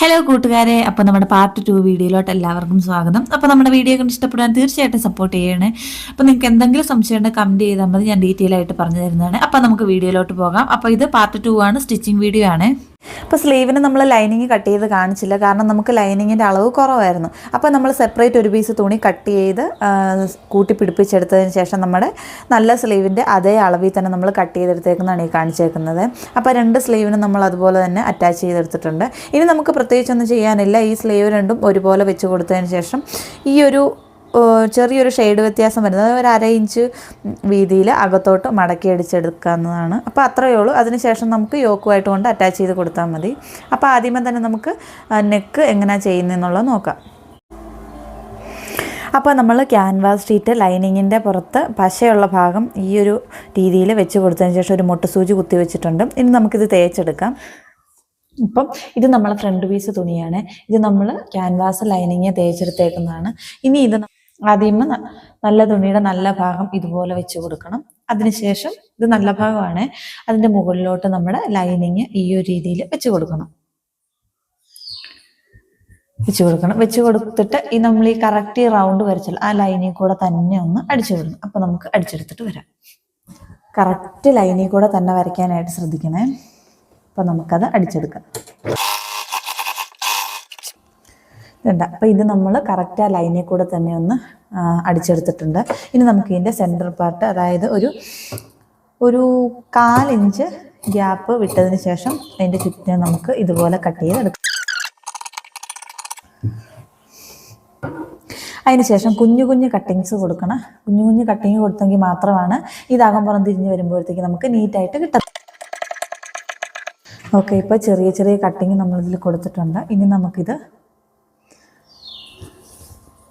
Hello കൂട്ടുകാരെ. അപ്പോൾ നമ്മുടെ പാർട്ട് ടു വീഡിയോയിലോട്ട് എല്ലാവർക്കും സ്വാഗതം. അപ്പോൾ നമ്മുടെ വീഡിയോ കണ്ട് ഇഷ്ടപ്പെടാൻ തീർച്ചയായിട്ടും സപ്പോർട്ട് ചെയ്യണേ. അപ്പോൾ നിങ്ങൾക്ക് എന്തെങ്കിലും സംശയം ഉണ്ടെങ്കിൽ കമന്റ് ചെയ്താൽ മതി. ഞാൻ ഡീറ്റെയിൽ ആയിട്ട് പറഞ്ഞു തരുന്നതാണ്. അപ്പോൾ നമുക്ക് വീഡിയോയിലോട്ട് പോകാം. അപ്പോൾ ഇത് പാർട്ട് ടു ആണ് സ്റ്റിച്ചിങ് വീഡിയോ ആണ്. അപ്പോൾ സ്ലീവിന് നമ്മൾ ലൈനിങ് കട്ട് ചെയ്ത് കാണിച്ചില്ല. കാരണം നമുക്ക് ലൈനിങ്ങിന്റെ അളവ് കുറവായിരുന്നു. അപ്പോൾ നമ്മൾ സെപ്പറേറ്റ് ഒരു പീസ് തുണി കട്ട് ചെയ്ത് കൂട്ടി പിടിപ്പിച്ചെടുത്തതിന് ശേഷം നമ്മുടെ നല്ല സ്ലീവിന്റെ അതേ അളവിൽ തന്നെ നമ്മൾ കട്ട് ചെയ്തെടുത്തേക്കുന്നതാണ് ഈ കാണിച്ചേക്കുന്നത്. അപ്പോൾ രണ്ട് സ്ലീവിനും നമ്മൾ അതുപോലെ തന്നെ അറ്റാച്ച് ചെയ്തെടുത്തിട്ടുണ്ട്. ഇനി നമുക്ക് പ്രത്യേകിച്ചൊന്നും ചെയ്യാനില്ല. ഈ സ്ലീവ് രണ്ടും ഒരുപോലെ വെച്ച് കൊടുത്തതിന് ശേഷം ഈ ഒരു ചെറിയൊരു ഷെയ്ഡ് വ്യത്യാസം വരുന്നത്. ഒരു അര ഇഞ്ച് വീതിയിൽ അകത്തോട്ട് മടക്കി അടിച്ചെടുക്കാവുന്നതാണ്. അപ്പോൾ അത്രയേ ഉള്ളൂ. അതിനുശേഷം നമുക്ക് യോക്കുമായിട്ട് കൊണ്ട് അറ്റാച്ച് ചെയ്ത് കൊടുത്താൽ മതി. അപ്പോൾ ആദ്യമേ തന്നെ നമുക്ക് നെക്ക് എങ്ങനെയാണ് ചെയ്യുന്നതെന്നുള്ളത് നോക്കാം. അപ്പോൾ നമ്മൾ ക്യാൻവാസ് ഷീറ്റ് ലൈനിങ്ങിന്റെ പുറത്ത് പശയുള്ള ഭാഗം ഈ ഒരു രീതിയിൽ വെച്ച് കൊടുത്തതിന് ശേഷം ഒരു മുട്ട സൂചി കുത്തി വെച്ചിട്ടുണ്ട്. ഇനി നമുക്കിത് തേച്ചെടുക്കാം. ഇപ്പം ഇത് നമ്മളെ ഫ്രണ്ട് പീസ് തുണിയാണ്. ഇത് നമ്മൾ ക്യാൻവാസ് ലൈനിങ് തേച്ചെടുത്തേക്കുന്നതാണ്. ഇനി ഇത് ന- നല്ല തുണിയുടെ നല്ല ഭാഗം ഇതുപോലെ വെച്ച് കൊടുക്കണം. അതിനുശേഷം ഇത് നല്ല ഭാഗമാണ്. അതിന്റെ മുകളിലോട്ട് നമ്മുടെ ലൈനിങ് ഈ ഒരു രീതിയിൽ വെച്ച് കൊടുക്കണം. വെച്ച് കൊടുക്കണം. വെച്ച് കൊടുത്തിട്ട് ഈ നമ്മൾ ഈ കറക്റ്റ് റൗണ്ട് വരച്ചാൽ ആ ലൈനിൽ കൂടെ തന്നെ ഒന്ന് അടിച്ചു വിടണം അപ്പം നമുക്ക് അടിച്ചെടുത്തിട്ട് വരാം. കറക്റ്റ് ലൈനിൽ കൂടെ തന്നെ വരയ്ക്കാനായിട്ട് ശ്രദ്ധിക്കണേ. അപ്പം നമുക്കത് അടിച്ചെടുക്കാം. ഇതുണ്ട്. അപ്പം ഇത് നമ്മൾ കറക്റ്റ് ആ ലൈനിൽ കൂടെ തന്നെ ഒന്ന് അടിച്ചെടുത്തിട്ടുണ്ട്. ഇനി നമുക്ക് ഇതിന്റെ സെന്റർ പാർട്ട് അതായത് ഒരു ഒരു കാലിഞ്ച് ഗ്യാപ്പ് വിട്ടതിന് ശേഷം അതിന്റെ ചുറ്റിനെ നമുക്ക് ഇതുപോലെ കട്ട് ചെയ്തെടുക്കാം. അതിനുശേഷം കുഞ്ഞു കുഞ്ഞു കട്ടിങ്സ് കൊടുക്കണം. കുഞ്ഞു കുഞ്ഞു കട്ടിങ് കൊടുത്തെങ്കിൽ മാത്രമാണ് ഇതാകം പുറം തിരിഞ്ഞ് വരുമ്പോഴത്തേക്ക് നമുക്ക് നീറ്റായിട്ട് കിട്ടും ഓക്കെ ഇപ്പോൾ ചെറിയ ചെറിയ കട്ടിങ് നമ്മളിതിൽ കൊടുത്തിട്ടുണ്ട്. ഇനി നമുക്കിത്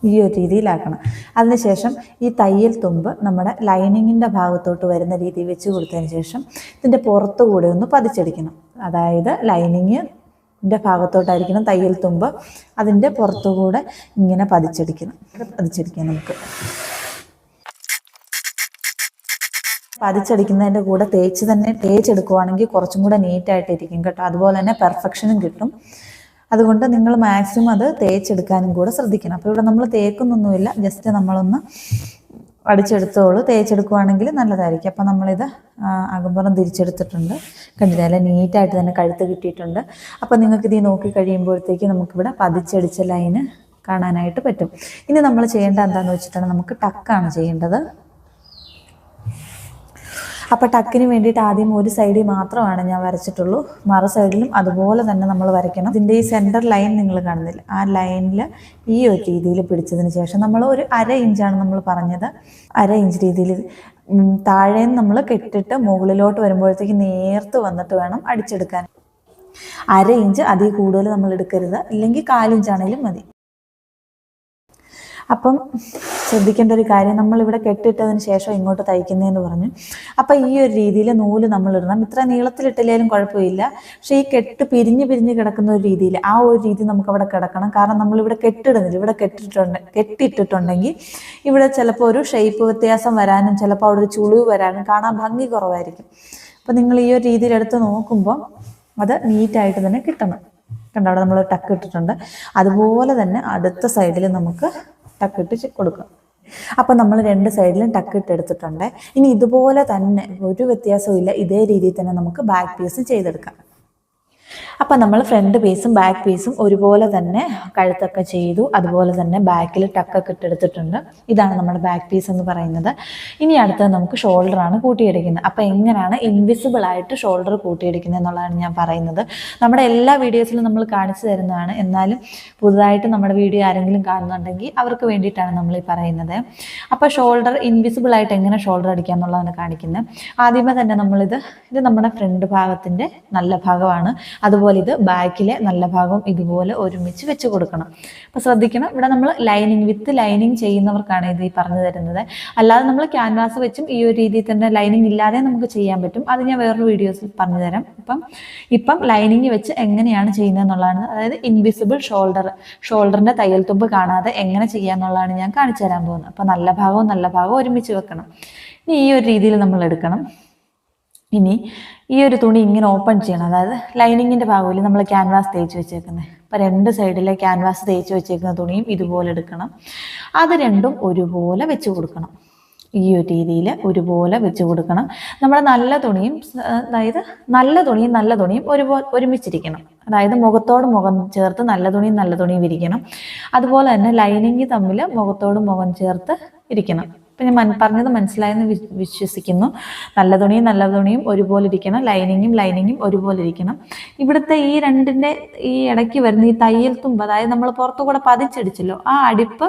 ഈ ഒരു രീതിയിലാക്കണം. അതിനുശേഷം ഈ തയ്യൽ തുമ്പ് നമ്മുടെ ലൈനിങ്ങിന്റെ ഭാഗത്തോട്ട് വരുന്ന രീതിയിൽ വെച്ച് കൊടുത്തതിന് ശേഷം ഇതിന്റെ പുറത്തു കൂടെ ഒന്ന് പതിച്ചടിക്കണം. അതായത് ലൈനിങ്ങിന്റെ ഭാഗത്തോട്ടായിരിക്കണം തയ്യൽ തുമ്പ് അതിന്റെ പുറത്തുകൂടെ ഇങ്ങനെ പതിച്ചടിക്കണം. പതിച്ചടിക്കാം നമുക്ക്. പതിച്ചടിക്കുന്നതിന്റെ കൂടെ തേച്ച് തന്നെ തേച്ചെടുക്കുവാണെങ്കിൽ കുറച്ചും കൂടെ നീറ്റായിട്ടിരിക്കും കേട്ടോ. അതുപോലെ തന്നെ പെർഫെക്ഷനും കിട്ടും. അതുകൊണ്ട് നിങ്ങൾ മാക്സിമം അത് തേച്ചെടുക്കാനും കൂടെ ശ്രദ്ധിക്കണം. അപ്പോൾ ഇവിടെ നമ്മൾ തേക്കുന്നൊന്നുമില്ല. ജസ്റ്റ് നമ്മളൊന്ന് അടിച്ചെടുത്തോളൂ. തേച്ചെടുക്കുവാണെങ്കിൽ നല്ലതായിരിക്കും. അപ്പം നമ്മളിത് അകമ്പുറം തിരിച്ചെടുത്തിട്ടുണ്ട്. കണ്ടില്ല? നല്ല നീറ്റായിട്ട് തന്നെ കഴുത്ത് കിട്ടിയിട്ടുണ്ട്. അപ്പം നിങ്ങൾക്ക് ഇത് നോക്കി കഴിയുമ്പോഴത്തേക്ക് നമുക്കിവിടെ പതിച്ചടിച്ച ലൈന് കാണാനായിട്ട് പറ്റും. ഇനി നമ്മൾ ചെയ്യേണ്ട എന്താണെന്ന് വെച്ചിട്ടുണ്ടെങ്കിൽ നമുക്ക് ടക്കാണ് ചെയ്യേണ്ടത്. അപ്പോൾ ടക്കിന് വേണ്ടിയിട്ട് ആദ്യം ഒരു സൈഡിൽ മാത്രമാണ് ഞാൻ വരച്ചിട്ടുള്ളൂ. മറ സൈഡിലും അതുപോലെ തന്നെ നമ്മൾ വരയ്ക്കണം. ഇതിന്റെ ഈ സെന്റർ ലൈൻ നിങ്ങൾ കാണുന്നില്ല. ആ ലൈനിൽ ഈ ഒരു രീതിയിൽ പിടിച്ചതിന് ശേഷം നമ്മൾ ഒരു അര ഇഞ്ചാണ് നമ്മൾ പറഞ്ഞത്. അര ഇഞ്ച് രീതിയിൽ താഴേന്ന് നമ്മൾ കെട്ടിട്ട് മുകളിലോട്ട് വരുമ്പോഴത്തേക്ക് നേർത്ത് വന്നിട്ട് വേണം അടിച്ചെടുക്കാൻ. അര ഇഞ്ച് അതിൽ കൂടുതൽ നമ്മൾ എടുക്കരുത്. ഇല്ലെങ്കിൽ കാലിഞ്ചാണേലും മതി. അപ്പം ശ്രദ്ധിക്കേണ്ട ഒരു കാര്യം നമ്മളിവിടെ കെട്ടിട്ടതിന് ശേഷം ഇങ്ങോട്ട് തയ്ക്കുന്നതെന്ന് പറഞ്ഞു അപ്പം ഈ ഒരു രീതിയിൽ നൂൽ നമ്മളിടണം. ഇത്ര നീളത്തിലിട്ടില്ലേലും കുഴപ്പമില്ല. പക്ഷേ ഈ കെട്ട് പിരിഞ്ഞ് പിരിഞ്ഞ് കിടക്കുന്ന ഒരു രീതിയിൽ ആ ഒരു രീതി നമുക്ക് അവിടെ കിടക്കണം. കാരണം നമ്മളിവിടെ കെട്ടിടുന്നില്ല. ഇവിടെ കെട്ടിട്ടുണ്ട് കെട്ടിട്ടിട്ടുണ്ടെങ്കിൽ ഇവിടെ ചിലപ്പോൾ ഒരു ഷേപ്പ് വ്യത്യാസം വരാനും ചിലപ്പോൾ അവിടെ ഒരു ചുളിവ് വരാനും കാണാൻ ഭംഗി കുറവായിരിക്കും. അപ്പം നിങ്ങൾ ഈ ഒരു രീതിയിൽ എടുത്ത് നോക്കുമ്പോൾ അത് നീറ്റായിട്ട് തന്നെ കിട്ടണം. കണ്ടോ? അവിടെ നമ്മൾ ടക്ക് ഇട്ടിട്ടുണ്ട്. അതുപോലെ തന്നെ അടുത്ത സൈഡിൽ നമുക്ക് ടക്ക് കൊടുക്കുക. അപ്പൊ നമ്മൾ രണ്ട് സൈഡിലും ടക്ക് ഇട്ട് എടുത്തിട്ടുണ്ട്. ഇനി ഇതുപോലെ തന്നെ ഒരു വ്യത്യാസവും ഇല്ല. ഇതേ രീതിയിൽ തന്നെ നമുക്ക് ബാക്ക് പീസ് ചെയ്തെടുക്കാം. അപ്പം നമ്മൾ ഫ്രണ്ട് പീസും ബാക്ക് പീസും ഒരുപോലെ തന്നെ കഴുത്തൊക്കെ ചെയ്തു അതുപോലെ തന്നെ ബാക്കിൽ ടക്കൊക്കെ ഇട്ടെടുത്തിട്ടുണ്ട് ഇതാണ് നമ്മുടെ ബാക്ക് പീസ് എന്ന് പറയുന്നത്. ഇനി അടുത്തത് നമുക്ക് ഷോൾഡർ ഷോൾഡറാണ് കൂട്ടിയെടുക്കുന്നത്. അപ്പൊ എങ്ങനെയാണ് ഇൻവിസിബിൾ ആയിട്ട് ഷോൾഡർ കൂട്ടിയെടുക്കുന്നത് എന്നുള്ളതാണ് ഞാൻ പറയുന്നത്. നമ്മുടെ എല്ലാ വീഡിയോസിലും നമ്മൾ കാണിച്ചു തരുന്നതാണ്. എന്നാലും പുതുതായിട്ട് നമ്മുടെ വീഡിയോ ആരെങ്കിലും കാണുന്നുണ്ടെങ്കിൽ അവർക്ക് വേണ്ടിയിട്ടാണ് നമ്മൾ ഈ പറയുന്നത്. അപ്പോൾ ഷോൾഡർ ഇൻവിസിബിൾ ആയിട്ട് എങ്ങനെ ഷോൾഡർ അടിക്കുക എന്നുള്ളതാണ് കാണിക്കുന്നത്. ആദ്യമേ തന്നെ നമ്മളിത് ഇത് നമ്മുടെ ഫ്രണ്ട് ഭാഗത്തിന്റെ നല്ല ഭാഗമാണ്. അതുപോലെ ഇത് ബാക്കിലെ നല്ല ഭാഗം ഇതുപോലെ ഒരുമിച്ച് വെച്ച് കൊടുക്കണം. അപ്പോൾ ശ്രദ്ധിക്കണം ഇവിടെ നമ്മൾ ലൈനിങ് വിത്ത് ലൈനിങ് ചെയ്യുന്നവർക്കാണ് ഇത് ഈ പറഞ്ഞു തരുന്നത്. അല്ലാതെ നമ്മൾ ക്യാൻവാസ് വെച്ചും ഈ ഒരു രീതിയിൽ തന്നെ ലൈനിങ് ഇല്ലാതെ നമുക്ക് ചെയ്യാൻ പറ്റും. അത് ഞാൻ വേറൊരു വീഡിയോസിൽ പറഞ്ഞു തരാം. ഇപ്പം ഇപ്പം ലൈനിങ് വെച്ച് എങ്ങനെയാണ് ചെയ്യുന്നത് എന്നുള്ളതാണ്. അതായത് ഇൻവിസിബിൾ ഷോൾഡർ ഷോൾഡറിന്റെ തയ്യൽ തുമ്പ് കാണാതെ എങ്ങനെ ചെയ്യാന്നുള്ളതാണ് ഞാൻ കാണിച്ചു തരാൻ പോകുന്നത്. അപ്പോൾ നല്ല ഭാഗവും നല്ല ഭാഗവും ഒരുമിച്ച് വെക്കണം. ഇനി ഈ ഒരു രീതിയിൽ നമ്മൾ എടുക്കണം. ഇനി ഈ ഒരു തുണി ഇങ്ങനെ ഓപ്പൺ ചെയ്യണം. അതായത് ലൈനിങ്ങിന്റെ ഭാഗമില്ല നമ്മൾ ക്യാൻവാസ് തേച്ച് വെച്ചേക്കുന്നത് അപ്പോൾ രണ്ട് സൈഡിലെ ക്യാൻവാസ് തേച്ച് വെച്ചേക്കുന്ന തുണിയും ഇതുപോലെ എടുക്കണം. അത് രണ്ടും ഒരുപോലെ വെച്ച് കൊടുക്കണം. ഈ ഒരു രീതിയിൽ ഒരുപോലെ വെച്ച് കൊടുക്കണം. നമ്മൾ നല്ല തുണിയും അതായത് നല്ല തുണിയും നല്ല തുണിയും ഒരുപോലെ ഒരുമിച്ചിരിക്കണം. അതായത് മുഖത്തോട് മുഖം ചേർത്ത് നല്ല തുണിയും നല്ല തുണിയും ഇരിക്കണം അതുപോലെ തന്നെ ലൈനിങ് തമ്മിൽ മുഖത്തോട് മുഖം ചേർത്ത് ഇരിക്കണം. ഇപ്പം ഞാൻ പറഞ്ഞത് മനസ്സിലായെന്ന് വിശ്വസിക്കുന്നു. നല്ല തുണിയും നല്ല തുണിയും ഒരുപോലെ ഇരിക്കണം ലൈനിങ്ങും ലൈനിങ്ങും ഒരുപോലെ ഇരിക്കണം ഇവിടുത്തെ ഈ രണ്ടിന്റെ ഈ ഇടയ്ക്ക് വരുന്ന ഈ തയ്യൽ തുമ്പ് അതായത് നമ്മൾ പുറത്തു കൂടെ പതിച്ചടിച്ചല്ലോ ആ അടിപ്പ്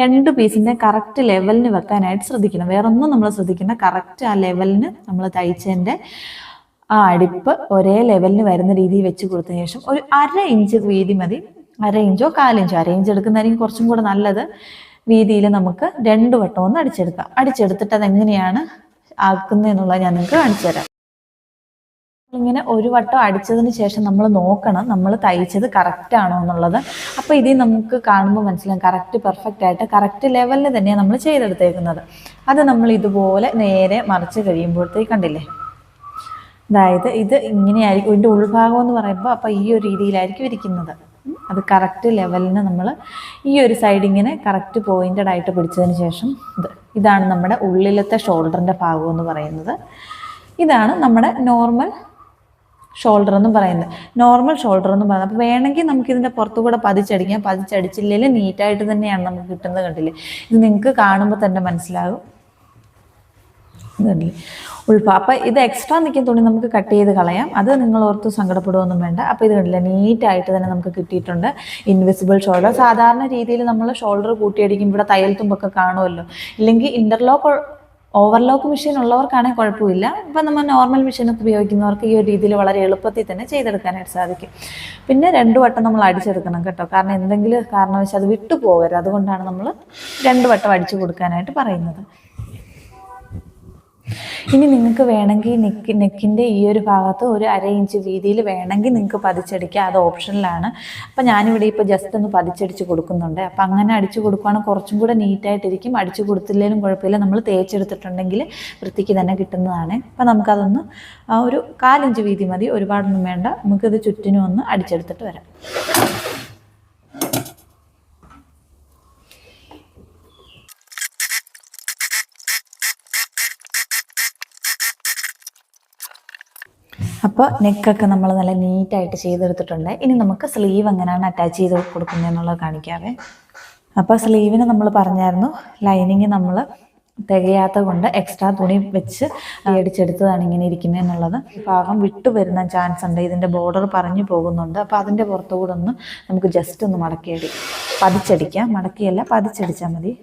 രണ്ട് പീസിന്റെ കറക്റ്റ് ലെവലിന് വെക്കാനായിട്ട് ശ്രദ്ധിക്കണം. വേറൊന്നും നമ്മൾ ശ്രദ്ധിക്കേണ്ട കറക്റ്റ് ആ ലെവലിന് നമ്മൾ തയ്ച്ചതിന്റെ ആ അടിപ്പ് ഒരേ ലെവലിന് വരുന്ന രീതിയിൽ വെച്ച് കൊടുത്തതിന് ശേഷം ഒരു അര ഇഞ്ച് വീതി മതി. അര ഇഞ്ചോ കാലിഞ്ചോ അര ഇഞ്ച് എടുക്കുന്നതായിരിക്കും കുറച്ചും കൂടെ നല്ലത്. വീതിയിൽ നമുക്ക് രണ്ട് വട്ടം ഒന്ന് അടിച്ചെടുക്കാം. അടിച്ചെടുത്തിട്ട് അതെങ്ങനെയാണ് ആക്കുന്നതെന്നുള്ളത് ഞാൻ നിങ്ങൾക്ക് കാണിച്ചു തരാം. ഇങ്ങനെ ഒരു വട്ടം അടിച്ചതിന് ശേഷം നമ്മൾ നോക്കണം നമ്മൾ തയ്ച്ചത് കറക്റ്റ് ആണോ എന്നുള്ളത്. അപ്പോൾ ഇതിൽ നമുക്ക് കാണുമ്പോൾ മനസ്സിലാകും കറക്റ്റ് പെർഫെക്റ്റ് ആയിട്ട് കറക്റ്റ് ലെവലിൽ തന്നെയാണ് നമ്മൾ ചെയ്തെടുത്തേക്കുന്നത്. അത് നമ്മൾ ഇതുപോലെ നേരെ മറിച്ച് കഴിയുമ്പോഴത്തേക്ക് കണ്ടില്ലേ? അതായത് ഇത് ഇങ്ങനെയായിരിക്കും ഇതിന്റെ ഉൾഭാഗം എന്ന് പറയുമ്പോൾ അപ്പോൾ ഈ ഒരു രീതിയിലായിരിക്കും ഇരിക്കുന്നത്. അത് കറക്റ്റ് ലെവലിന് നമ്മൾ ഈ ഒരു സൈഡ് ഇങ്ങനെ കറക്റ്റ് പോയിന്റഡ് ആയിട്ട് പിടിച്ചതിന് ശേഷം ഇത്. ഇതാണ് നമ്മുടെ ഉള്ളിലത്തെ ഷോൾഡറിന്റെ ഭാഗം എന്ന് പറയുന്നത്. ഇതാണ് നമ്മുടെ നോർമൽ ഷോൾഡർ എന്ന് പറയുന്നത്. നോർമൽ ഷോൾഡർ എന്ന് പറയുന്നത്. അപ്പോൾ വേണമെങ്കിൽ നമുക്ക് ഇതിന്റെ പുറത്തു കൂടെ പതിച്ചടിക്കാം പതിച്ചടിച്ചില്ലെങ്കിൽ നീറ്റായിട്ട് തന്നെയാണ് നമുക്ക് കിട്ടുന്നത് കണ്ടില്ലേ? ഇത് നിങ്ങൾക്ക് കാണുമ്പോൾ തന്നെ മനസ്സിലാകും. ഇതുണ്ടല്ലേ ഉൾപ്പ അപ്പം ഇത് എക്സ്ട്രാ നിൽക്കുന്ന തുണി നമുക്ക് കട്ട് ചെയ്ത് കളയാം. അത് നിങ്ങൾ ഓർത്ത് സങ്കടപ്പെടുകയൊന്നും വേണ്ട. അപ്പോൾ ഇത് കണ്ടില്ല നീറ്റായിട്ട് തന്നെ നമുക്ക് കിട്ടിയിട്ടുണ്ട്. ഇൻവിസിബിൾ ഷോൾഡർ സാധാരണ രീതിയിൽ നമ്മൾ ഷോൾഡർ കൂട്ടിയടിക്കും ഇവിടെ തയ്യൽ തുമ്പൊക്കെ കാണുമല്ലോ ഇല്ലെങ്കിൽ ഇന്റർലോക്ക് ഓവർലോക്ക് മെഷീൻ ഉള്ളവർക്കാണെങ്കിൽ കുഴപ്പമില്ല. ഇപ്പം നമ്മൾ നോർമൽ മെഷീനൊക്കെ ഉപയോഗിക്കുന്നവർക്ക് ഈ ഒരു രീതിയിൽ വളരെ എളുപ്പത്തിൽ തന്നെ ചെയ്തെടുക്കാനായിട്ട് സാധിക്കും. പിന്നെ രണ്ട് വട്ടം നമ്മൾ അടിച്ചെടുക്കണം കേട്ടോ. കാരണം എന്തെങ്കിലും കാരണവശാൽ അത് വിട്ടു പോകരുത് അതുകൊണ്ടാണ് നമ്മൾ രണ്ട് വട്ടം അടിച്ചു കൊടുക്കാനായിട്ട് പറയുന്നത്. ഇനി നിങ്ങൾക്ക് വേണമെങ്കിൽ നെക്ക് നെക്കിന്റെ ഈ ഒരു ഭാഗത്ത് ഒരു അര ഇഞ്ച് വീതിയിൽ വേണമെങ്കിൽ നിങ്ങൾക്ക് പതിച്ചടിക്കാം. അത് ഓപ്ഷനിലാണ്. അപ്പം ഞാനിവിടെ ഇപ്പോൾ ജസ്റ്റ് ഒന്ന് പതിച്ചടിച്ച് കൊടുക്കുന്നുണ്ട്. അപ്പം അങ്ങനെ അടിച്ചു കൊടുക്കുകയാണെങ്കിൽ കുറച്ചും കൂടെ നീറ്റായിട്ടിരിക്കും. അടിച്ചു കൊടുത്തില്ലെങ്കിലും കുഴപ്പമില്ല. നമ്മൾ തേച്ചെടുത്തിട്ടുണ്ടെങ്കിൽ വൃത്തിക്ക് തന്നെ കിട്ടുന്നതാണ്. അപ്പം നമുക്കതൊന്ന് ഒരു കാലിഞ്ച് വീതി മതി. ഒരുപാടൊന്നും വേണ്ട. നമുക്കിത് ചുറ്റിനും ഒന്ന് അടിച്ചെടുത്തിട്ട് വരാം. അപ്പോൾ നെക്കൊക്കെ നമ്മൾ നല്ല നീറ്റായിട്ട് ചെയ്തെടുത്തിട്ടുണ്ട്. ഇനി നമുക്ക് സ്ലീവ് എങ്ങനെയാണ് അറ്റാച്ച് ചെയ്ത് കൊടുക്കുന്നത് എന്നുള്ളത് കാണിക്കാവേ. അപ്പോൾ സ്ലീവിന് നമ്മൾ പറഞ്ഞായിരുന്നു ലൈനിങ് നമ്മൾ തികയാത്ത കൊണ്ട് എക്സ്ട്രാ തുണി വെച്ച് അടിച്ചെടുത്തതാണ് ഇങ്ങനെ ഇരിക്കുന്നത് എന്നുള്ളത്. ഭാഗം വിട്ടു വരുന്ന ചാൻസ് ഉണ്ട്. ഇതിന്റെ ബോർഡർ പറഞ്ഞു പോകുന്നുണ്ട്. അപ്പോൾ അതിന്റെ പുറത്തുകൂടെ ഒന്ന് നമുക്ക് ജസ്റ്റ് ഒന്ന് മടക്കിയടി പതിച്ചടിക്കാം. മടക്കിയല്ല പതിച്ചടിച്ചാൽ മതി.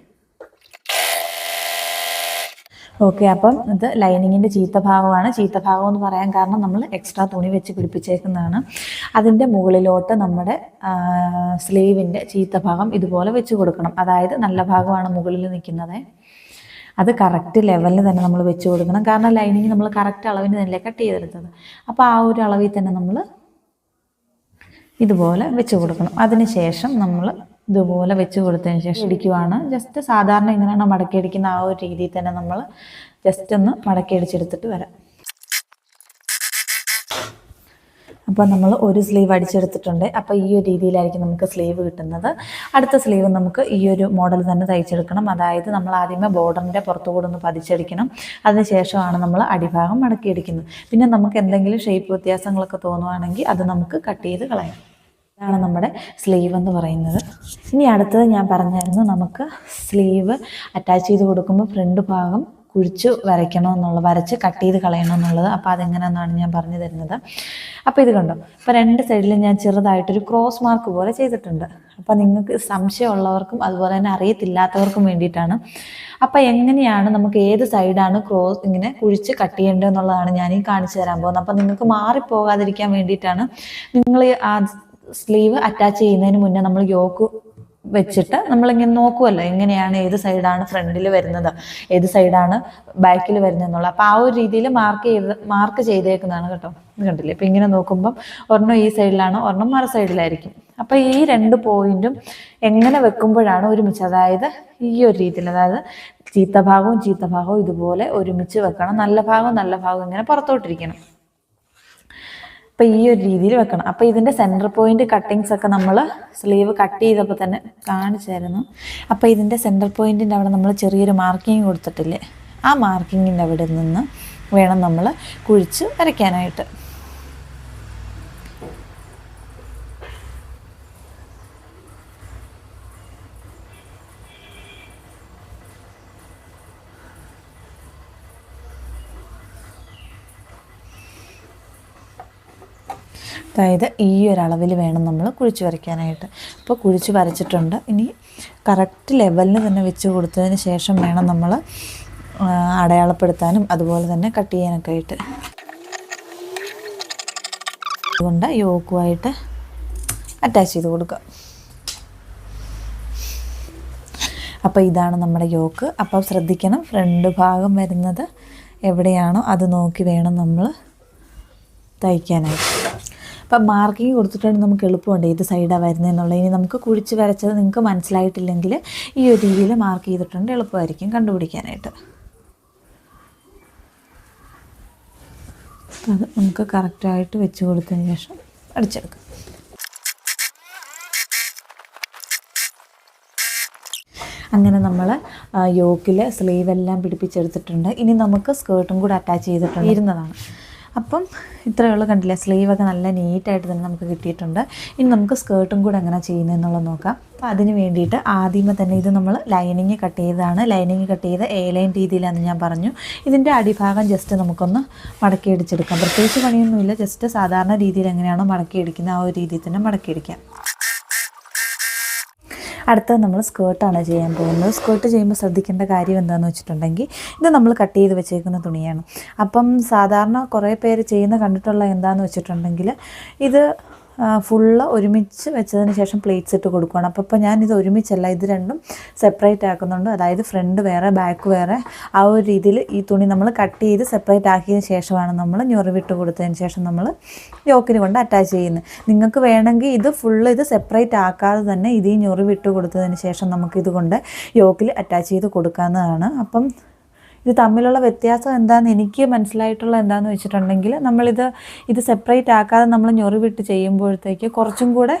ഓക്കെ അപ്പം ഇത് ലൈനിങ്ങിന്റെ ചീത്ത ഭാഗമാണ് ചീത്ത ഭാഗം എന്ന് പറയാൻ കാരണം നമ്മൾ എക്സ്ട്രാ തുണി വെച്ച് പിടിപ്പിച്ചേക്കുന്നതാണ്. അതിന്റെ മുകളിലോട്ട് നമ്മുടെ സ്ലീവിന്റെ ചീത്ത ഭാഗം ഇതുപോലെ വെച്ച് കൊടുക്കണം. അതായത് നല്ല ഭാഗമാണ് മുകളിൽ നിൽക്കുന്നത്. അത് കറക്റ്റ് ലെവലിൽ തന്നെ നമ്മൾ വെച്ച് കൊടുക്കണം. കാരണം ലൈനിങ് നമ്മൾ കറക്റ്റ് അളവിന് തന്നെ കട്ട് ചെയ്തെടുത്തത്. അപ്പോൾ ആ ഒരു അളവിൽ തന്നെ നമ്മൾ ഇതുപോലെ വെച്ച് കൊടുക്കണം. അതിന് ശേഷം നമ്മൾ ഇതുപോലെ വെച്ച് കൊടുത്തതിന് ശേഷം ഇടിക്കുവാണ്. ജസ്റ്റ് സാധാരണ എങ്ങനെയാണ് മടക്കി അടിക്കുന്ന ആ ഒരു രീതിയിൽ തന്നെ നമ്മൾ ജസ്റ്റ് ഒന്ന് മടക്കി അടിച്ചെടുത്തിട്ട് വരാം. അപ്പോൾ നമ്മൾ ഒരു സ്ലീവ് അടിച്ചെടുത്തിട്ടുണ്ട്. അപ്പോൾ ഈ ഒരു രീതിയിലായിരിക്കും നമുക്ക് സ്ലീവ് കിട്ടുന്നത്. അടുത്ത സ്ലീവ് നമുക്ക് ഈ ഒരു മോഡൽ തന്നെ തയ്ച്ചെടുക്കണം. അതായത് നമ്മൾ ആദ്യമേ ബോർഡറിന്റെ പുറത്തുകൂടെ ഒന്ന് പതിച്ചടിക്കണം. അതിനുശേഷമാണ് നമ്മൾ അടിഭാഗം മടക്കിയെടുക്കുന്നത് പിന്നെ നമുക്ക് എന്തെങ്കിലും ഷേപ്പ് വ്യത്യാസങ്ങളൊക്കെ തോന്നുവാണെങ്കിൽ അത് നമുക്ക് കട്ട് ചെയ്ത് കളയാം. ഇതാണ് നമ്മുടെ സ്ലീവ് എന്ന് പറയുന്നത്. ഇനി അടുത്തത് ഞാൻ പറഞ്ഞായിരുന്നു നമുക്ക് സ്ലീവ് അറ്റാച്ച് ചെയ്ത് കൊടുക്കുമ്പോൾ ഫ്രണ്ട് ഭാഗം കുഴിച്ച് വരയ്ക്കണം എന്നുള്ളത് വരച്ച് കട്ട് ചെയ്ത് കളയണമെന്നുള്ളത് അപ്പോൾ അതെങ്ങനെയെന്നാണ് ഞാൻ പറഞ്ഞു തരുന്നത്. അപ്പോൾ ഇത് കണ്ടോ? അപ്പോൾ രണ്ട് സൈഡിലും ഞാൻ ചെറുതായിട്ടൊരു ക്രോസ് മാർക്ക് പോലെ ചെയ്തിട്ടുണ്ട്. അപ്പോൾ നിങ്ങൾക്ക് സംശയമുള്ളവർക്കും അതുപോലെ തന്നെ അറിയത്തില്ലാത്തവർക്കും വേണ്ടിയിട്ടാണ്. അപ്പോൾ എങ്ങനെയാണ് നമുക്ക് ഏത് സൈഡാണ് ക്രോസ് ഇങ്ങനെ കുഴിച്ച് കട്ട് ചെയ്യേണ്ടത് എന്നുള്ളതാണ് ഞാൻ ഈ കാണിച്ചു തരാൻ പോകുന്നത്. അപ്പോൾ നിങ്ങൾക്ക് മാറിപ്പോകാതിരിക്കാൻ വേണ്ടിയിട്ടാണ് നിങ്ങൾ ആ സ്ലീവ് അറ്റാച്ച് ചെയ്യുന്നതിന് മുന്നേ നമ്മൾ യോക്ക് വെച്ചിട്ട് നമ്മളിങ്ങനെ നോക്കുമല്ലോ എങ്ങനെയാണ് ഏത് സൈഡാണ് ഫ്രണ്ടിൽ വരുന്നത് ഏത് സൈഡാണ് ബാക്കിൽ വരുന്നത് എന്നുള്ളത്. അപ്പോൾ ആ ഒരു രീതിയിൽ മാർക്ക് ചെയ്ത് മാർക്ക് ചെയ്തേക്കുന്നതാണ് കേട്ടോ കണ്ടില്ലേ? ഇപ്പം ഇങ്ങനെ നോക്കുമ്പം ഒരെണ്ണം ഈ സൈഡിലാണ് ഒരെണ്ണം മറ സൈഡിലായിരിക്കും അപ്പം ഈ രണ്ട് പോയിന്റും എങ്ങനെ വെക്കുമ്പോഴാണ് ഒരുമിച്ച്? അതായത് ഈ ഒരു രീതിയിൽ അതായത് ചീത്ത ഭാഗവും ചീത്ത ഭാഗവും ഇതുപോലെ ഒരുമിച്ച് വെക്കണം. നല്ല ഭാഗവും നല്ല ഭാഗവും ഇങ്ങനെ പുറത്തോട്ടിരിക്കണം. അപ്പം ഈ ഒരു രീതിയിൽ വെക്കണം. അപ്പം ഇതിന്റെ സെന്റർ പോയിന്റ് കട്ടിങ്സ് ഒക്കെ നമ്മൾ സ്ലീവ് കട്ട് ചെയ്തപ്പോൾ തന്നെ കാണിച്ചായിരുന്നു. അപ്പോൾ ഇതിന്റെ സെന്റർ പോയിന്റിന്റെ അവിടെ നമ്മൾ ചെറിയൊരു മാർക്കിങ് കൊടുത്തിട്ടില്ലേ? ആ മാർക്കിങ്ങിന്റെ അവിടെ നിന്ന് വേണം നമ്മൾ കുഴിച്ച് വരയ്ക്കാനായിട്ട്. അതായത് ഈ ഒരു അളവിൽ വേണം നമ്മൾ കുഴിച്ച് വരയ്ക്കാനായിട്ട്. അപ്പോൾ കുഴിച്ച് വരച്ചിട്ടുണ്ട്. ഇനി കറക്റ്റ് ലെവലിന് തന്നെ വെച്ച് കൊടുത്തതിന് ശേഷം വേണം നമ്മൾ അടയാളപ്പെടുത്താനും അതുപോലെ തന്നെ കട്ട് ചെയ്യാനൊക്കെ ആയിട്ട്. അതുകൊണ്ട് യോക്കുമായിട്ട് അറ്റാച്ച് ചെയ്ത് കൊടുക്കുക. അപ്പോൾ ഇതാണ് നമ്മുടെ യോക്ക്. അപ്പോൾ ശ്രദ്ധിക്കണം ഫ്രണ്ട് ഭാഗം വരുന്നത് എവിടെയാണോ അത് നോക്കി വേണം നമ്മൾ തയ്ക്കാനായിട്ട്. അപ്പം മാർക്കിങ് കൊടുത്തിട്ടുണ്ടെങ്കിൽ നമുക്ക് എളുപ്പമുണ്ട് ഏത് സൈഡാണ് വരുന്നതെന്നുള്ളത് ഇനി നമുക്ക് കുഴിച്ച് വരച്ചത് നിങ്ങൾക്ക് മനസ്സിലായിട്ടില്ലെങ്കിൽ ഈ ഒരു രീതിയിൽ മാർക്ക് ചെയ്തിട്ടുണ്ട് എളുപ്പമായിരിക്കും കണ്ടുപിടിക്കാനായിട്ട്. അത് നമുക്ക് കറക്റ്റായിട്ട് വെച്ച് കൊടുത്തതിന് ശേഷം അടിച്ചെടുക്കാം. അങ്ങനെ നമ്മൾ യോക്കിൽ സ്ലീവ് എല്ലാം പിടിപ്പിച്ചെടുത്തിട്ടുണ്ട്. ഇനി നമുക്ക് സ്കേർട്ടും കൂടെ അറ്റാച്ച് ചെയ്തിട്ടുണ്ട്. ഇരുന്നതാണ്. അപ്പം ഇത്രയേ ഉള്ളൂ കണ്ടില്ല? സ്ലീവൊക്കെ നല്ല നീറ്റായിട്ട് തന്നെ നമുക്ക് കിട്ടിയിട്ടുണ്ട്. ഇനി നമുക്ക് സ്കേർട്ടും കൂടെ എങ്ങനെ ചെയ്യുന്നതെന്നുള്ളത് നോക്കാം. അപ്പോൾ അതിന് വേണ്ടിയിട്ട് ആദ്യമേ തന്നെ ഇത് നമ്മൾ ലൈനിങ് കട്ട് ചെയ്തതാണ്. ലൈനിങ് കട്ട് ചെയ്ത് എ ലൈൻ രീതിയിലാണെന്ന് ഞാൻ പറഞ്ഞു. ഇതിന്റെ അടിഭാഗം ജസ്റ്റ് നമുക്കൊന്ന് മടക്കി അടിച്ചെടുക്കാം. പ്രത്യേകിച്ച് പണിയൊന്നുമില്ല. ജസ്റ്റ് സാധാരണ രീതിയിൽ എങ്ങനെയാണോ മടക്കി അടിക്കുന്നത് ആ ഒരു രീതിയിൽ തന്നെ മടക്കി അടിക്കാം. അടുത്തത് നമ്മൾ സ്കേർട്ടാണ് ചെയ്യാൻ പോകുന്നത്. സ്കേർട്ട് ചെയ്യുമ്പോൾ ശ്രദ്ധിക്കേണ്ട കാര്യം എന്താണെന്ന് വെച്ചിട്ടുണ്ടെങ്കിൽ ഇത് നമ്മൾ കട്ട് ചെയ്ത് വെച്ചേക്കുന്ന തുണിയാണ്. അപ്പം സാധാരണ കുറേ പേര് ചെയ്യുന്ന കണ്ടിട്ടുള്ള എന്താണെന്ന് വെച്ചിട്ടുണ്ടെങ്കിൽ ഇത് ഫുള്ള് ഒരുമിച്ച് വെച്ചതിന് ശേഷം പ്ലേറ്റ്സ് ഇട്ട് കൊടുക്കുകയാണ് അപ്പോൾ ഇപ്പോൾ ഇത് ഒരുമിച്ചല്ല ഇത് രണ്ടും സെപ്പറേറ്റ് ആക്കുന്നുണ്ട്. അതായത് ഫ്രണ്ട് വേറെ ബാക്ക് വേറെ. ആ ഒരു രീതിയിൽ ഈ തുണി നമ്മൾ കട്ട് ചെയ്ത് സെപ്പറേറ്റ് ആക്കിയതിന് ശേഷമാണ് നമ്മൾ ഞൊറിവിട്ട് കൊടുത്തതിന് ശേഷം നമ്മൾ യോക്കിന് കൊണ്ട് അറ്റാച്ച് ചെയ്യുന്നത്. നിങ്ങൾക്ക് വേണമെങ്കിൽ ഇത് ഫുള്ള് ഇത് സെപ്പറേറ്റ് ആക്കാതെ തന്നെ ഇത് ഈ ഞൊറിവിട്ട് കൊടുത്തതിന് ശേഷം നമുക്കിത് കൊണ്ട് യോക്കിൽ അറ്റാച്ച് ചെയ്ത് കൊടുക്കാവുന്നതാണ്. അപ്പം ഇത് തമ്മിലുള്ള വ്യത്യാസം എന്താണെന്ന് എനിക്ക് മനസ്സിലായിട്ടുള്ള എന്താണെന്ന് വെച്ചിട്ടുണ്ടെങ്കിൽ നമ്മളിത് ഇത് സെപ്പറേറ്റ് ആക്കാതെ നമ്മൾ ഞൊറിവിട്ട് ചെയ്യുമ്പോഴത്തേക്ക് കുറച്ചും കൂടെ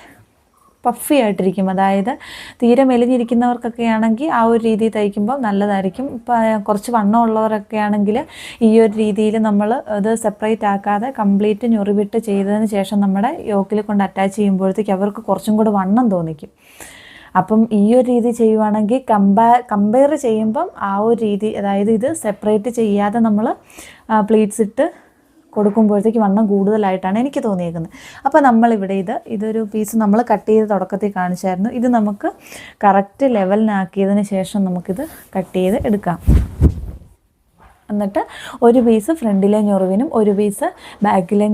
പഫി ആയിട്ടിരിക്കും. അതായത് തീരെ മെലിഞ്ഞിരിക്കുന്നവർക്കൊക്കെ ആണെങ്കിൽ ആ ഒരു രീതിയിൽ തയ്ക്കുമ്പോൾ നല്ലതായിരിക്കും. ഇപ്പം കുറച്ച് വണ്ണമുള്ളവരൊക്കെ ആണെങ്കിൽ ഈ ഒരു രീതിയിൽ നമ്മൾ ഇത് സെപ്പറേറ്റ് ആക്കാതെ കംപ്ലീറ്റ് ഞൊറിവിട്ട് ചെയ്തതിന് ശേഷം നമ്മുടെ യോക്കിൽ കൊണ്ട് അറ്റാച്ച് ചെയ്യുമ്പോഴത്തേക്ക് അവർക്ക് കുറച്ചും കൂടെ വണ്ണം തോന്നിക്കും. അപ്പം ഈ ഒരു രീതി ചെയ്യുവാണെങ്കിൽ കമ്പാ കമ്പയർ ചെയ്യുമ്പം ആ ഒരു രീതി അതായത് ഇത് സെപ്പറേറ്റ് ചെയ്യാതെ നമ്മൾ പ്ലേറ്റ്സ് ഇട്ട് കൊടുക്കുമ്പോഴത്തേക്ക് വണ്ണം കൂടുതലായിട്ടാണ് എനിക്ക് തോന്നിയേക്കുന്നത്. അപ്പോൾ നമ്മളിവിടെ ഇത് ഇതൊരു പീസ് നമ്മൾ കട്ട് ചെയ്ത് തുടക്കത്തിൽ കാണിച്ചായിരുന്നു. ഇത് നമുക്ക് കറക്റ്റ് ലെവലിനാക്കിയതിന് ശേഷം നമുക്കിത് കട്ട് ചെയ്ത് എടുക്കാം. എന്നിട്ട് ഒരു പീസ് ഫ്രണ്ടിലെ ഞൊറിവിനും ഒരു പീസ് ബാക്കിലെ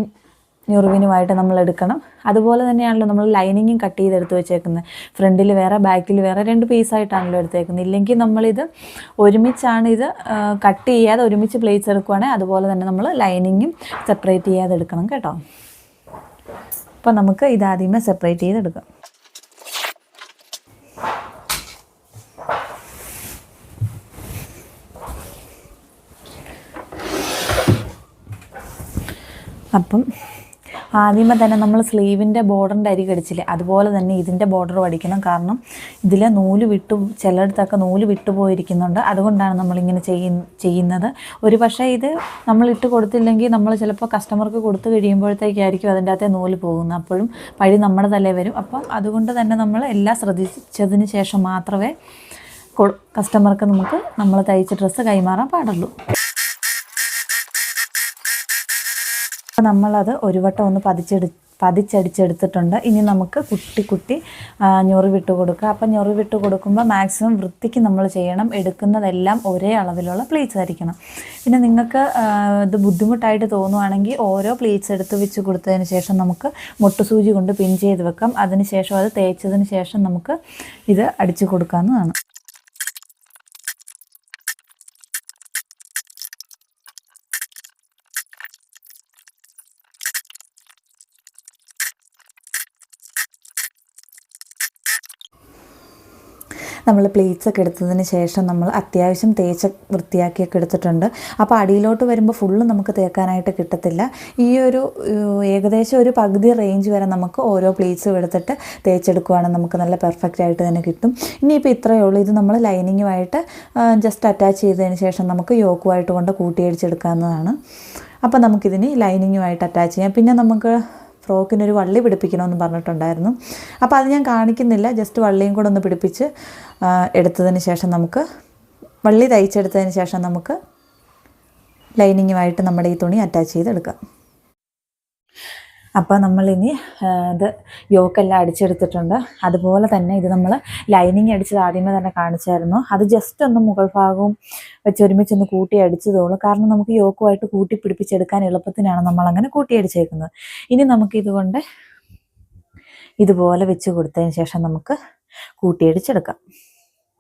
ഞൊറിവിനുമായിട്ട് നമ്മൾ എടുക്കണം അതുപോലെ തന്നെയാണല്ലോ നമ്മൾ ലൈനിങ്ങും കട്ട് ചെയ്ത് എടുത്ത് വെച്ചേക്കുന്നത്. ഫ്രണ്ടിൽ വേറെ ബാക്കിൽ വേറെ രണ്ട് പീസായിട്ടാണല്ലോ എടുത്തേക്കുന്നത്. ഇല്ലെങ്കിൽ നമ്മളിത് ഒരുമിച്ചാണ് ഇത് കട്ട് ചെയ്യാതെ ഒരുമിച്ച് പ്ലേസ് എടുക്കുവാണെങ്കിൽ അതുപോലെ തന്നെ നമ്മൾ ലൈനിങ്ങും സെപ്പറേറ്റ് ചെയ്യാതെ എടുക്കണം കേട്ടോ. അപ്പോൾ നമുക്ക് ഇതാദ്യമേ സെപ്പറേറ്റ് ചെയ്തെടുക്കാം. അപ്പം ആദ്യമേ തന്നെ നമ്മൾ സ്ലീവിന്റെ ബോർഡറിന്റെ അരി കടിച്ചില്ലേ അതുപോലെ തന്നെ ഇതിന്റെ ബോർഡർ പഠിക്കണം കാരണം ഇതിൽ നൂൽ വിട്ടു ചിലയിടത്തൊക്കെ നൂൽ വിട്ടുപോയിരിക്കുന്നുണ്ട് അതുകൊണ്ടാണ് നമ്മളിങ്ങനെ ചെയ്യ ചെയ്യുന്നത്. ഒരു പക്ഷേ ഇത് നമ്മൾ ഇട്ട് കൊടുത്തില്ലെങ്കിൽ നമ്മൾ ചിലപ്പോൾ കസ്റ്റമർക്ക് കൊടുത്തു കഴിയുമ്പോഴത്തേക്കായിരിക്കും അതിന്റെ അകത്തെ നൂൽ പോകുന്നത്. അപ്പോഴും പഴി നമ്മുടെ തലേ വരും. അപ്പം അതുകൊണ്ട് തന്നെ നമ്മൾ എല്ലാം ശ്രദ്ധിച്ചതിന് ശേഷം മാത്രമേ കസ്റ്റമർക്ക് നമുക്ക് നമ്മൾ തയ്ച്ച ഡ്രസ്സ് കൈമാറാൻ പാടുള്ളൂ. നമ്മളത് ഒരു വട്ടം ഒന്ന് പതിച്ചെടു പതിച്ചടിച്ചെടുത്തിട്ടുണ്ട്. ഇനി നമുക്ക് കുട്ടി കുട്ടി ഞൊറി വിട്ട് കൊടുക്കുക. അപ്പം ഞൊറി വിട്ട് കൊടുക്കുമ്പോൾ മാക്സിമം വൃത്തിക്ക് നമ്മൾ ചെയ്യണം. എടുക്കുന്നതെല്ലാം ഒരേ അളവിലുള്ള പ്ലേറ്റ്സ് ആയിരിക്കണം. പിന്നെ നിങ്ങൾക്ക് ഇത് ബുദ്ധിമുട്ടായിട്ട് തോന്നുവാണെങ്കിൽ ഓരോ പ്ലേറ്റ്സ് എടുത്ത് വെച്ച് കൊടുത്തതിന് ശേഷം നമുക്ക് മുട്ടുസൂചി കൊണ്ട് പിൻ ചെയ്ത് വെക്കാം. അതിന് ശേഷം അത് തേച്ചതിന് ശേഷം നമുക്ക് ഇത് അടിച്ചു കൊടുക്കാവുന്നതാണ്. നമ്മൾ പ്ലേറ്റ്സ് ഒക്കെ എടുത്തതിന് ശേഷം നമ്മൾ അത്യാവശ്യം തേച്ച് വൃത്തിയാക്കിയൊക്കെ എടുത്തിട്ടുണ്ട്. അപ്പോൾ അടിയിലോട്ട് വരുമ്പോൾ ഫുള്ള് നമുക്ക് തേക്കാനായിട്ട് കിട്ടത്തില്ല. ഈ ഒരു ഏകദേശം ഒരു പകുതി റേഞ്ച് വരെ നമുക്ക് ഓരോ പ്ലേറ്റ്സും എടുത്തിട്ട് തേച്ചെടുക്കുവാണെങ്കിൽ നമുക്ക് നല്ല പെർഫെക്റ്റ് ആയിട്ട് തന്നെ കിട്ടും. ഇനിയിപ്പോൾ ഇത്രയേ ഉള്ളൂ. ഇത് നമ്മൾ ലൈനിങ്ങുമായിട്ട് ജസ്റ്റ് അറ്റാച്ച് ചെയ്തതിന് ശേഷം നമുക്ക് യോക്കുമായിട്ട് കൊണ്ട് കൂട്ടിയടിച്ചെടുക്കാവുന്നതാണ് അപ്പോൾ നമുക്കിതിന് ലൈനിങ്ങുമായിട്ട് അറ്റാച്ച് ചെയ്യാം. പിന്നെ നമുക്ക് ഫ്രോക്കിനൊരു വള്ളി പിടിപ്പിക്കണമെന്ന് പറഞ്ഞിട്ടുണ്ടായിരുന്നു. അപ്പോൾ അത് ഞാൻ കാണിക്കുന്നില്ല. ജസ്റ്റ് വള്ളിയും കൂടെ ഒന്ന് പിടിപ്പിച്ച് എടുത്തതിന് ശേഷം നമുക്ക് വള്ളി തയ്ച്ചെടുത്തതിന് ശേഷം നമുക്ക് ലൈനിങ്ങുമായിട്ട് നമ്മുടെ ഈ തുണി അറ്റാച്ച് ചെയ്തെടുക്കാം. അപ്പോൾ നമ്മളിനി ഇത് യോക്കെല്ലാം അടിച്ചെടുത്തിട്ടുണ്ട്. അതുപോലെ തന്നെ ഇത് നമ്മൾ ലൈനിങ് അടിച്ചത് ആദ്യമേ തന്നെ കാണിച്ചായിരുന്നു. അത് ജസ്റ്റ് ഒന്ന് മുകൾ ഭാഗവും വെച്ച് ഒരുമിച്ചൊന്ന് കൂട്ടി അടിച്ചതോളൂ കാരണം നമുക്ക് യോക്കുമായിട്ട് കൂട്ടി പിടിപ്പിച്ചെടുക്കാൻ എളുപ്പത്തിനാണ് നമ്മളങ്ങനെ കൂട്ടി അടിച്ചേക്കുന്നത്. ഇനി നമുക്കിതുകൊണ്ട് ഇതുപോലെ വെച്ച് കൊടുത്തതിന് ശേഷം നമുക്ക് കൂട്ടിയടിച്ചെടുക്കാം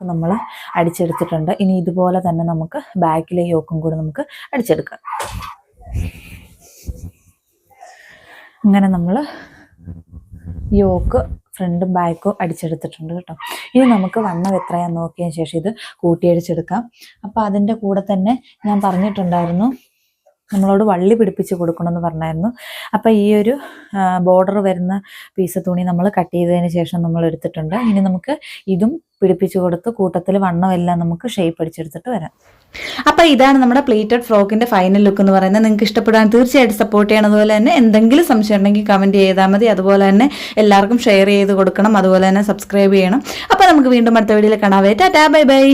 നമ്മൾ അടിച്ചെടുത്തിട്ടുണ്ട്. ഇനി ഇതുപോലെ തന്നെ നമുക്ക് ബാക്കിലെ യോക്കും കൂടി നമുക്ക് അടിച്ചെടുക്കാം. അങ്ങനെ നമ്മൾ യോക്ക് ഫ്രണ്ടും ബാക്കും അടിച്ചെടുത്തിട്ടുണ്ട് കേട്ടോ. ഇനി നമുക്ക് വണ്ണം എത്രയാന്ന് നോക്കിയതിന് ശേഷം ഇത് കൂട്ടിയടിച്ചെടുക്കാം. അപ്പോൾ അതിന്റെ കൂടെ തന്നെ ഞാൻ പറഞ്ഞിട്ടുണ്ടായിരുന്നു നമ്മളോട് വള്ളി പിടിപ്പിച്ച് കൊടുക്കണമെന്ന് പറഞ്ഞായിരുന്നു. അപ്പോൾ ഈ ഒരു ബോർഡർ വരുന്ന പീസ് തുണി നമ്മൾ കട്ട് ചെയ്തതിന് ശേഷം നമ്മൾ എടുത്തിട്ടുണ്ട്. ഇനി നമുക്ക് ഇതും പിടിപ്പിച്ച് കൊടുത്ത് കൂട്ടത്തിൽ വണ്ണം എല്ലാം നമുക്ക് ഷേപ്പ് അടിച്ചെടുത്തിട്ട് വരാം. അപ്പൊ ഇതാണ് നമ്മുടെ പ്ലേറ്റഡ് ഫ്രോക്കിന്റെ ഫൈനൽ ലുക്ക് എന്ന് പറയുന്നത്. നിങ്ങൾക്ക് ഇഷ്ടപ്പെടാൻ തീർച്ചയായിട്ടും സപ്പോർട്ട് ചെയ്യണം. അതുപോലെ തന്നെ എന്തെങ്കിലും സംശയം ഉണ്ടെങ്കിൽ കമന്റ് ചെയ്താൽ മതി. അതുപോലെ തന്നെ എല്ലാവർക്കും ഷെയർ ചെയ്ത് കൊടുക്കണം. അതുപോലെ തന്നെ സബ്സ്ക്രൈബ് ചെയ്യണം. അപ്പൊ നമുക്ക് വീണ്ടും അടുത്ത വീഡിയോയിൽ കാണാൻ ടാറ്റാ ബൈ ബൈ.